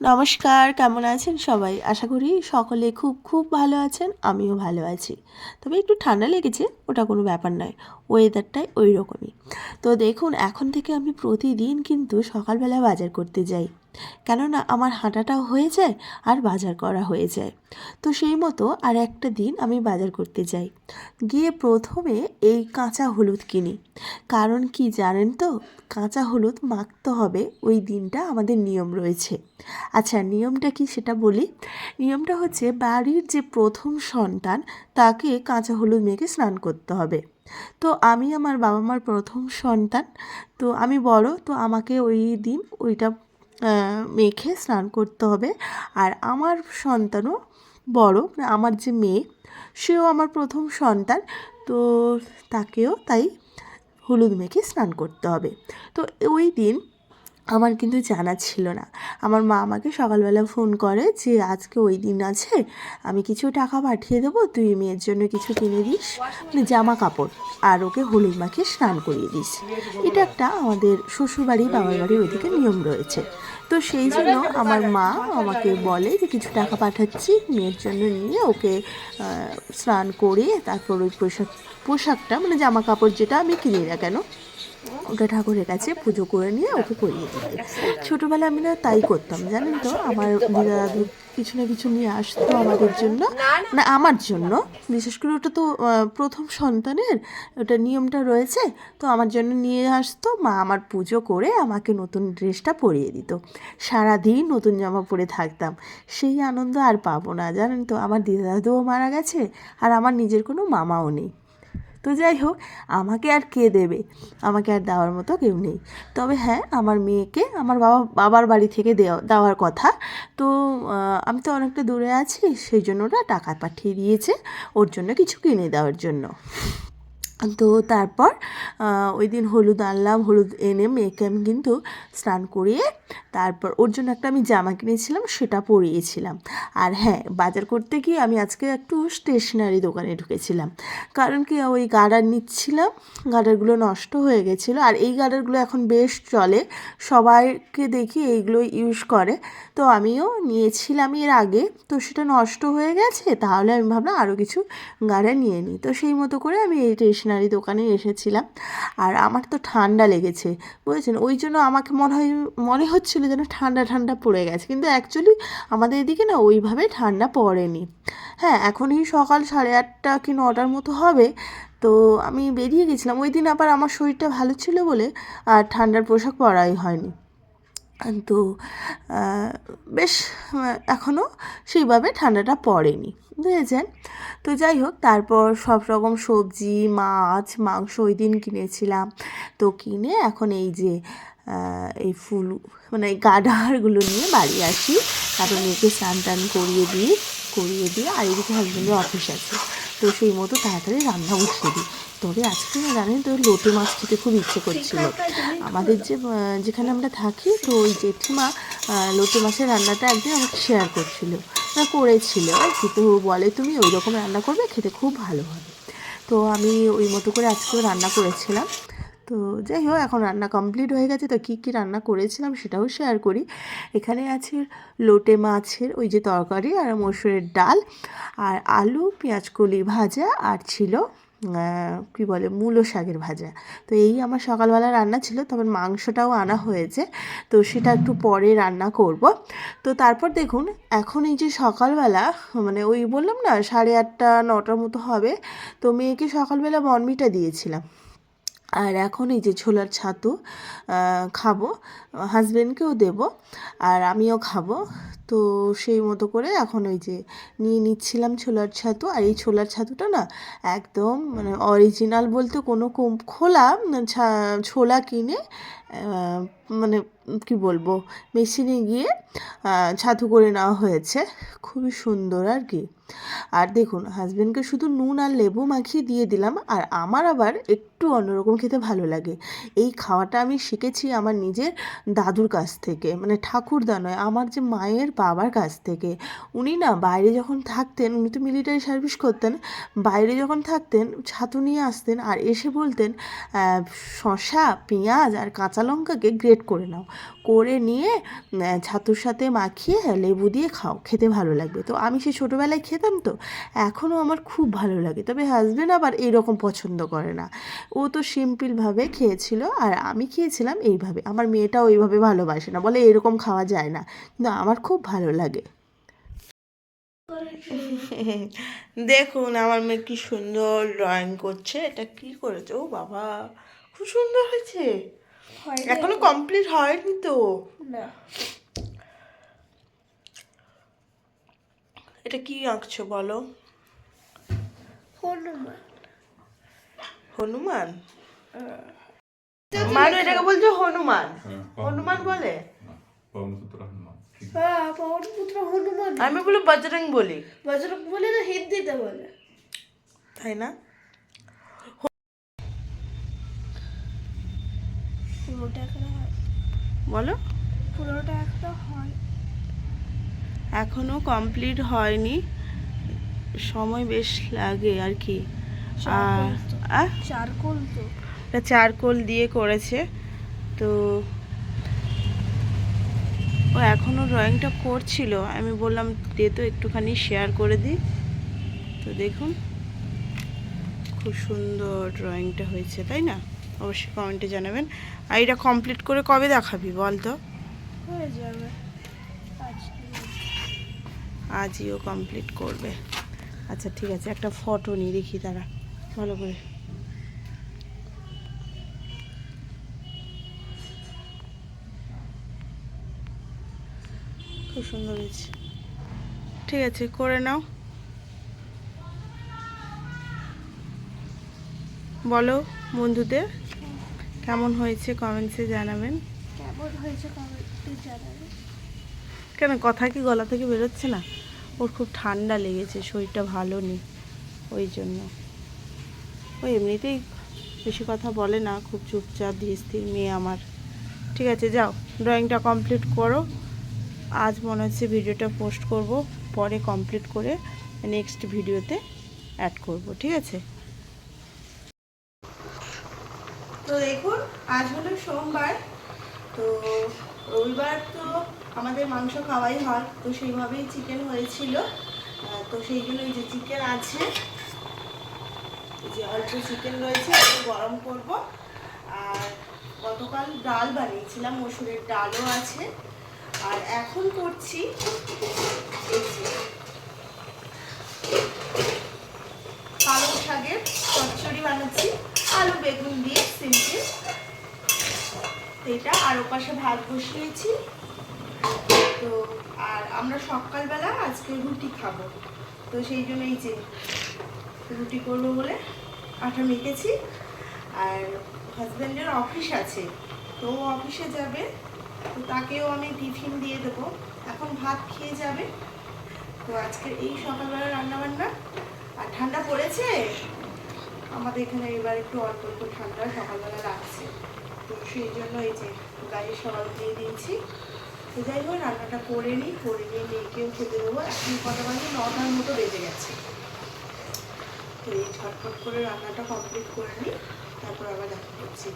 নমস্কার, কেমন আছেন সবাই? আশা করি সকলে খুব খুব ভালো আছেন, আমিও ভালো আছি। তবে একটু ঠান্ডা লেগেছে, ওটা কোনো ব্যাপার নয় ওয়েদারটাই ওই রকমই তো দেখুন, এখন থেকে আমি প্রতিদিন কিন্তু সকালবেলা বাজার করতে যাই। কেননা আমার হাঁটাটাও হয়ে যায় আর বাজার করা হয়ে যায়। তো সেই মতো আর একটা দিন আমি বাজার করতে যাই। গিয়ে প্রথমে এই কাঁচা হলুদ কিনি। কারণ কি জানেন তো, কাঁচা হলুদ মাখতে হবে, ওই দিনটা আমাদের নিয়ম রয়েছে। আচ্ছা নিয়মটা কি সেটা বলি? নিয়মটা হচ্ছে বাড়ির যে প্রথম সন্তান, তাকে কাঁচা হলুদ মেখে স্নান করতে হবে। তো আমি আমার বাবা মার প্রথম সন্তান, তো আমি বড়, তো আমাকে ওই দিন ওইটা মেখে স্নান করতে হবে। আর আমার সন্তানও বড়, আমার যে মেয়ে, সেও আমার প্রথম সন্তান, তো তাকেও তাই হলুদ মেখে স্নান করতে হবে। তো ওই দিন আমার কিন্তু জানা ছিল না। আমার মা আমাকে সকালবেলা ফোন করে যে, আজকে ওই দিন আছে, আমি কিছু টাকা পাঠিয়ে দেবো, তুই মেয়ের জন্য কিছু কিনে দিস মানে জামা কাপড়, আর ওকে হলুদ মাখিয়ে স্নান করিয়ে দিস। এটা একটা আমাদের শ্বশুরবাড়ি, বাবার বাড়ি ওইদিকে নিয়ম রয়েছে। তো সেই জন্য আমার মা আমাকে বলে যে, কিছু টাকা পাঠাচ্ছি, মেয়ের জন্য নিয়ে ওকে স্নান করিয়ে তারপর ওই পোশাক, পোশাকটা মানে জামা কাপড় যেটা আমি কিনি না কেন ওটা ঠাকুরের কাছে পুজো করে নিয়ে ওকে পরিয়ে দিতে ছোটোবেলায় আমি না তাই করতাম, জানেন তো? আমার দিদা দাদু কিছু না কিছু নিয়ে আসতো আমাদের জন্য, না, আমার জন্য। বিশেষ করে ওটা তো প্রথম সন্তানের, ওটা নিয়মটা রয়েছে, তো আমার জন্য নিয়ে আসতো। মা আমার পুজো করে আমাকে নতুন ড্রেসটা পরিয়ে দিত। সারাদিন নতুন জামা পরে থাকতাম। সেই আনন্দ আর পাবো না, জানেন তো? আমার দিদা দাদুও মারা গেছে আর আমার নিজের কোনো মামাও নেই। তো যাই হোক, আমাকে আর কে দেবে? আমাকে আর দেওয়ার মতো কেউ নেই। তবে হ্যাঁ আমার মেয়েকে, আমার বাবা, বাবার বাড়ি থেকে দেওয়া, দেওয়ার কথা। তো আমি তো অনেকটা দূরে আছি, সেই জন্য ওরা টাকা পাঠিয়ে দিয়েছে ওর জন্য কিছু কিনে দেওয়ার জন্য। তো তারপর ওই দিন হলুদ আনলাম, হলুদ এনে মেয়েকে আমি কিন্তু স্নান করিয়ে তারপর ওর জন্য একটা আমি জামা কিনেছিলাম, সেটা পরিয়েছিলাম। আর হ্যাঁ বাজার করতে গিয়ে আমি আজকে একটু স্টেশনারি দোকানে ঢুকেছিলাম। কারণ কি, ওই গার্ডার নিচ্ছিলাম গার্ডারগুলো নষ্ট হয়ে গেছিল, আর এই গার্ডারগুলো এখন বেশ চলে, সবাইকে দেখি এইগুলো ইউজ করে। তো আমিও নিয়েছিলাম এর আগে, তো সেটা নষ্ট হয়ে গেছে, তাহলে আমি ভাবলাম আরও কিছু গার্ডার নিয়ে নিই। তো সেই মতো করে আমি এই স্টেশনারি দোকানে এসেছিলাম। আর আমার তো ঠান্ডা লেগেছে, বুঝেছেন? ওই জন্য আমাকে মনে হয়, মনে হচ্ছিল যেন ঠান্ডা ঠান্ডা পড়ে গেছে। কিন্তু অ্যাকচুয়ালি আমাদের এদিকে না ওইভাবে ঠান্ডা পড়েনি। হ্যাঁ এখনই সকাল সাড়ে আটটা কি নটার মতো হবে। তো আমি বেরিয়ে গেছিলাম। ওই দিন আবার আমার শরীরটা ভালো ছিল বলে আর ঠান্ডার পোশাক পরাই হয়নি। তো বেশ এখনও সেইভাবে ঠান্ডাটা পড়েনি। বুঝেছেন? তো যাই হোক, তারপর সব রকম সবজি, মাছ, মাংস ওই দিন কিনেছিলাম। তো কিনে এখন এই যে এই ফুল মানে গাডারগুলো নিয়ে বাড়ি আসি। তারপর মেয়েকে স্নান টান করিয়ে দিই, করিয়ে দিয়ে আর এদিকে হাজব্যান্ডের অফিস আছে। তো সেই মতো তাড়াতাড়ি রান্না বসিয়ে দিই। তবে আজকে না জানেন তো, লোটে মাছ খেতে খুব ইচ্ছে করছিল। আমাদের যে যেখানে আমরা থাকি, তো ওই জেঠিমা লোটে মাছের রান্নাটা একদিন আমাকে শেয়ার করছিল। না করেছিল আর কি তো বলে, তুমি ওই রকম রান্না করবে, খেতে খুব ভালো হবে। তো আমি ওই মতো করে আজকেও রান্না করেছিলাম। তো যাই হোক, এখন রান্না কমপ্লিট হয়ে গেছে, তো কী কী রান্না করেছিলাম সেটাও শেয়ার করি। এখানে আছে লোটে মাছের ওই যে তরকারি আর মসুরের ডাল, আর আলু, পেঁয়াজকলি ভাজা, আর ছিল কী বলে, মূলো শাকের ভাজা। তো এই আমার সকালবেলা রান্না ছিল, তবে মাংসটাও আনা হয়েছে। তো সেটা একটু পরে রান্না করব। তো তারপর দেখুন, এখন এই যে সকালবেলা মানে ওই বললাম না, সাড়ে আটটা, নটার মতো হবে, তো মেয়েকে সকালবেলা বনমিটা দিয়েছিলাম। আর এখন এই যে ছোলার ছাতু খাব হাজব্যান্ডকেও দেব আর আমিও খাব। তো সেই মতো করে এখন ওই যে নিয়ে নিচ্ছিলাম ছোলার ছাতু। আর এই ছোলার ছাতুটা না একদম মানে অরিজিনাল বলতে কোনো খোলা ছোলা কিনে মানে কি বলব, মেশিনে গিয়ে ছাতু করে নেওয়া হয়েছে। খুবই সুন্দর আর কি। আর দেখুন হাজব্যান্ডকে শুধু নুন আর লেবু মাখিয়ে দিয়ে দিলাম, আর আমার আবার একটু অন্যরকম খেতে ভালো লাগে। এই খাওয়াটা আমি শিখেছি আমার নিজের দাদুর কাছ থেকে মানে ঠাকুরদা নয়, আমার যে মায়ের বাবার কাছ থেকে। উনি না বাইরে যখন থাকতেন, উনি তো মিলিটারি সার্ভিস করতেন, বাইরে যখন থাকতেন, ছাতু নিয়ে আসতেন আর এসে বলতেন শশা পেঁয়াজ আর কাঁচা কাঁচা লঙ্কাকে গ্রেট করে নাও। করে নিয়ে ছাতুর সাথে মাখিয়ে লেবু দিয়ে খাও। খেতে ভালো লাগবে। তো আমি সে ছোটোবেলায় খেতাম তো, এখনও আমার খুব ভালো লাগে। তবে হাজবেন্ড আবার এইরকম পছন্দ করে না। ও তো সিম্পলভাবে খেয়েছিল আর আমি খেয়েছিলাম এইভাবে। আমার মেয়েটাও এইভাবে ভালোবাসে না, বলে এরকম খাওয়া যায় না। কিন্তু আমার খুব ভালো লাগে। দেখুন আমার মেয়ে কি সুন্দর ড্রয়িং করছে। এটা কি করেছে? ও বাবা, খুব সুন্দর হয়েছে। এখনও কমপ্লিট হয়নি তো। না। এটা কি আঁকছো বলো? হনুমান। হনুমান? মানু এটাকে বলছো হনুমান। হনুমান বলে? পবনপুত্র হনুমান ঠিক। হ্যাঁ হনুমান। আমি বলি বজরং বলি। বজরং বলে না হিন্দিতে বলে। তাই না? পুরোটা একটা হয়। বলো। পুরোটা একটা হয়। এখনও কমপ্লিট হয়নি। সময় বেশ লাগে আর কি। আর চারকোল তো। এটা চারকোল দিয়ে করেছে। তো ও এখনও ড্রয়িংটা করছিল। আমি বললাম দে তো একটুখানি শেয়ার করে দিই তো দেখুন খুব সুন্দর ড্রয়িংটা হয়েছে তাই না? অবশ্যই কমেন্টে জানাবেন। আর এটা কমপ্লিট করে কবে দেখাবি বল তো? হয়ে যাবে। আজইও কমপ্লিট করবে। আচ্ছা ঠিক আছে একটা ফটো নিয়ে দেখি তারা। ভালো করে। খুব সুন্দর হয়েছে। ঠিক আছে করে নাও। বলো বন্ধুদের। কেমন হয়েছে কমেন্টসে জানাবেন। কেমন হয়েছে কমেন্টে জানাবে কেন কথা কি গলা থেকে বেরোচ্ছে না? ওর খুব ঠান্ডা লেগেছে শরীরটা ভালো নেই ওই জন্য। ও এমনিতেই বেশি কথা বলে না খুব চুপচাপ ধীর মেয়ে আমার। ঠিক আছে যাও ড্রয়িংটা কমপ্লিট করো। আজ মনে হচ্ছে ভিডিওটা পোস্ট করব পরে কমপ্লিট করে নেক্সট ভিডিওতে অ্যাড করব ঠিক আছে? তো দেখুন, আজ হলো সোমবার, তো রবিবার তো আমাদের মাংস খাওয়াই হয়, তো সেইভাবেই চিকেন হয়েছিল। তো সেই জন্য এই যে চিকেন আছে যে অল্প চিকেন রয়েছে গরম করব। আর গতকাল ডাল বানিয়েছিলাম, মসুরের ডালও আছে। আর এখন করছি এই যে পালং শাকের চচ্চড়ি বানাচ্ছি আলু বেগুন দিয়ে সিম্পল ওপাশে ভাত বসিয়েছি। তো, আর আমরা সকালবেলা আজকে রুটি খাব। তো সেই জন্য এই যে রুটি করব বলে আটা মেখেছি। আর হাজব্যান্ডের অফিস আছে, তো অফিসে যাবে। তো তাকেও আমি টিফিন দিয়ে দেবো। এখন ভাত খেয়ে যাবে। তো আজকে এই সকালবেলা রান্নাবান্না। আর ঠান্ডা পড়েছে? আমাদের এখানে এবার একটু অল্প অল্প ঠান্ডা সকালবেলা লাগছে। তো সেই জন্য এই যে গাড়ির সকাল দিয়ে দিয়েছি। যাই হোক, রান্নাটা করে নিই, করে নিয়ে মেয়েকেও খেতে দেবো। এখন কটা বাজে? নটার মতো বেজে গেছে। তো এই ঝটফট করে রান্নাটা কমপ্লিট করে নিই, তারপর আবার দেখা করছি।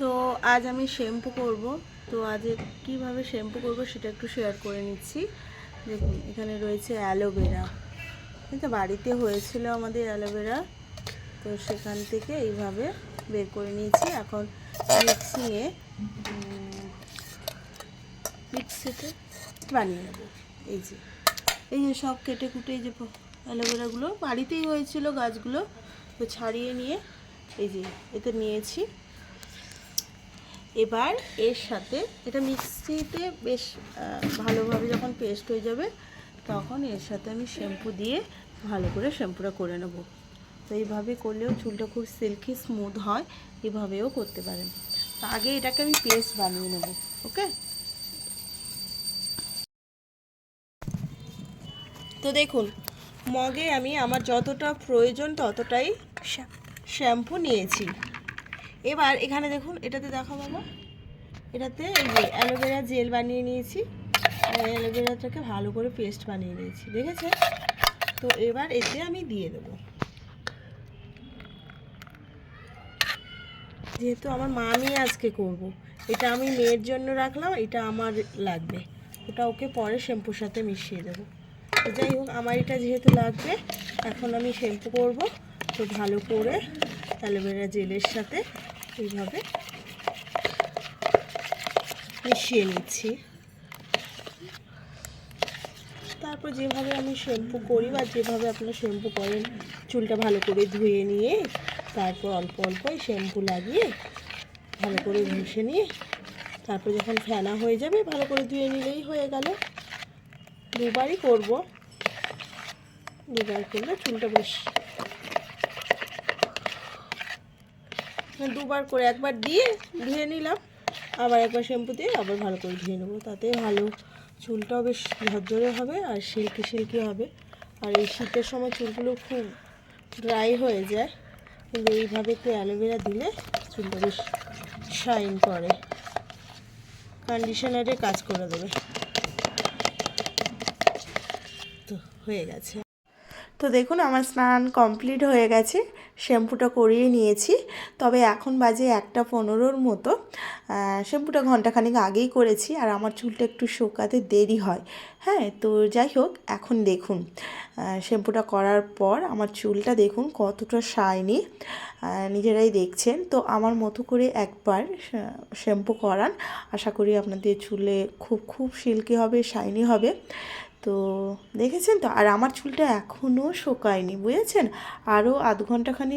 তো আজ আমি শ্যাম্পু করব। তো আজ কীভাবে শ্যাম্পু করব সেটা একটু শেয়ার করে নিচ্ছি। দেখুন, এখানে রয়েছে অ্যালোভেরা। কিন্তু বাড়িতে হয়েছিল আমাদের অ্যালোভেরা। তো সেখান থেকে এইভাবে বের করে নিয়েছি। এখন মিক্সিংয়ে মিক্সিতে বানিয়ে নেব। এই যে এই যে সব কেটে কুটে এই যে অ্যালোভেরাগুলো বাড়িতেই হয়েছিল গাছগুলো, তো ছাড়িয়ে নিয়ে এই যে এতে নিয়েছি। এবার এর সাথে, এটা মিক্সিতে বেশ ভালোভাবে যখন পেস্ট হয়ে যাবে, তখন এর সাথে আমি শ্যাম্পু দিয়ে ভালো করে শ্যাম্পুটা করে নেব। তো এইভাবে করলেও চুলটা খুব সিল্কি স্মুথ হয়, এভাবেও করতে পারেন। তো আগে এটাকে আমি পেস্ট বানিয়ে নেব ওকে তো দেখুন, মগে আমি আমার যতটা প্রয়োজন ততটাই শ্যাম্পু নিয়েছি। এবার এখানে দেখুন, এটাতে দেখো বাবা। এটাতে এই যে অ্যালোভেরা জেল বানিয়ে নিয়েছি। অ্যালোভেরাটাকে ভালো করে পেস্ট বানিয়ে নিয়েছি দেখেছে তো এবার এতে আমি দিয়ে দেবো। যেহেতু আমার মামি আজকে করব। এটা আমি মেয়ের জন্য রাখলাম, এটা আমার লাগবে। ওটা ওকে পরে শ্যাম্পুর সাথে মিশিয়ে দেবো। যাই হোক, আমার এটা যেহেতু লাগবে, এখন আমি শ্যাম্পু করব। তো ভালো করে অ্যালোভেরা জেলের সাথে এইভাবে মিশিয়ে নিচ্ছি। তারপর যেভাবে আমি শ্যাম্পু করি বা যেভাবে আপনারা শ্যাম্পু করেন, চুলটা ভালো করে ধুয়ে নিয়ে তারপর অল্প অল্প শ্যাম্পু লাগিয়ে ভালো করে ঘষে নিয়ে তারপর যখন ফেনা হয়ে যাবে, ভালো করে ধুয়ে নিলেই হয়ে গেল। দুবারই করব। দুবার করলে চুলটা বেশ দুবার করে একবার দিয়ে ধুয়ে নিলাম। আবার একবার শ্যাম্পু দিয়ে আবার ভালো করে ধুয়ে নেব। তাতে ভালো চুলটাও বেশ ঝরঝরে হবে আর সিল্কি সিল্কি হবে। আর এই শীতের সময় চুলগুলো খুব ড্রাই হয়ে যায়। কিন্তু এইভাবে একটু অ্যালোভেরা দিলে চুলটা বেশ শাইন করে। কন্ডিশনারে কাজ করে দেবে। তো হয়ে গেছে। তো দেখুন, আমার স্নান কমপ্লিট হয়ে গেছে। শ্যাম্পুটা করিয়ে নিয়েছি। তবে এখন বাজে একটা পনেরোর মতো। শ্যাম্পুটা ঘন্টাখানিক আগেই করেছি আর আমার চুলটা একটু শোকাতে দেরি হয়। হ্যাঁ তো যাই হোক, এখন দেখুন। শ্যাম্পুটা করার পর আমার চুলটা দেখুন কতটা শাইনি। নিজেরাই দেখছেন। তো আমার মতো করে একবার শ্যাম্পু করান। আশা করি আপনাদের চুলে খুব খুব সিল্কি হবে, শাইনি হবে। তো দেখেছেন তো? আর আমার চুলটা এখনও শোকায়নি, বুঝেছেন? আরও আধ ঘন্টাখানি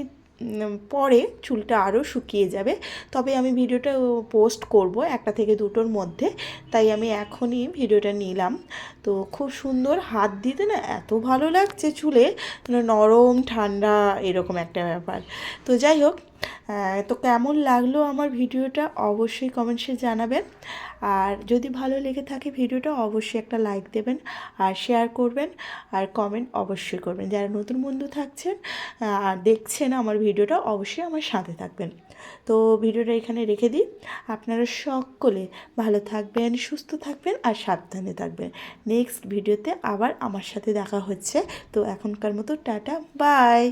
পরে চুলটা আরও শুকিয়ে যাবে। তবে আমি ভিডিওটা পোস্ট করব একটা থেকে দুটোর মধ্যে, তাই আমি এখনই ভিডিওটা নিলাম। তো খুব সুন্দর হাত দিতে না এত ভালো লাগছে চুলে মানে নরম, ঠান্ডা, এরকম একটা ব্যাপার। তো যাই হোক তো কেমন লাগল আমার ভিডিওটা অবশ্যই কমেন্টসে জানাবেন। আর যদি ভালো লেগে থাকে ভিডিওটা, অবশ্যই একটা লাইক দেবেন আর শেয়ার করবেন আর কমেন্ট অবশ্যই করবেন। যারা নতুন বন্ধু থাকছেন আর দেখছেন আমার ভিডিওটা, অবশ্যই আমার সাথে থাকবেন। তো ভিডিওটা এখানে রেখে দিই। আপনারা সকলে ভালো থাকবেন, সুস্থ থাকবেন আর সাবধানে থাকবেন। নেক্সট ভিডিওতে আবার আমার সাথে দেখা হচ্ছে। তো এখনকার মতো টাটা বাই